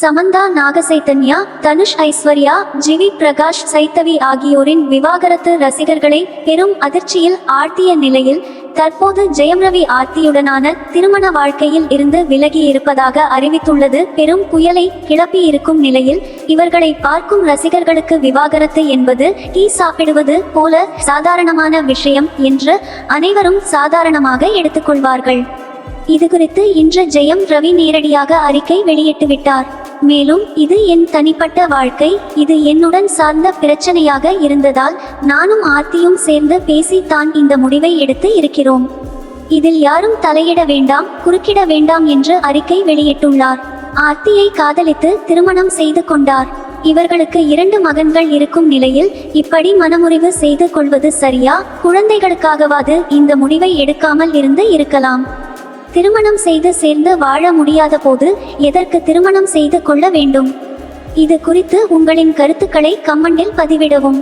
Samantha Naga Chaitanya Dhanush Aishwarya GV Prakash Saindhavi ஆகியோரின் விவாகரத்து ரசிகர்களை பெரும் அதிர்ச்சியில் ஆழ்த்திய நிலையில் தற்போது ஜெயம் ரவி ஆர்த்தியுடனான திருமண வாழ்க்கையில் இருந்து விலகி இருப்பதாக அறிவித்துள்ளது. பெரும் புயலை கிளப்பியிருக்கும் நிலையில் இவர்களை பார்க்கும் ரசிகர்களுக்கு விவாகரத்து என்பது டீ சாப்பிடுவது போல சாதாரணமான விஷயம் என்று அனைவரும் சாதாரணமாக எடுத்துக்கொள்வார்கள். இதுகுறித்து இன்று ஜெயம் ரவி நேரடியாக அறிக்கை வெளியிட்டு விட்டார். மேலும் இது என் தனிப்பட்ட வாழ்க்கை. இது என்னுடன் சார்ந்த பிரச்சனையாக இருந்ததால் நானும் ஆர்த்தியும் சேர்ந்து பேசி தான் இந்த முடிவை எடுத்து இருக்கிறோம். இதில் யாரும் தலையிட வேண்டாம் குறுக்கிட வேண்டாம் என்று அறிக்கை வெளியிட்டுள்ளார். ஆர்த்தியை காதலித்து திருமணம் செய்து கொண்டார். இவர்களுக்கு இரண்டு மகன்கள் இருக்கும் நிலையில் இப்படி மனமுறிவு செய்து கொள்வது சரியா? குழந்தைகளுக்காகவாது இந்த முடிவை எடுக்காமல் இருந்து இருக்கலாம். திருமணம் செய்து சேர்ந்து வாழ முடியாத போது எதற்கு திருமணம் செய்து கொள்ள வேண்டும்? இது குறித்து உங்களின் கருத்துக்களை கமெண்டில் பதிவிடவும்.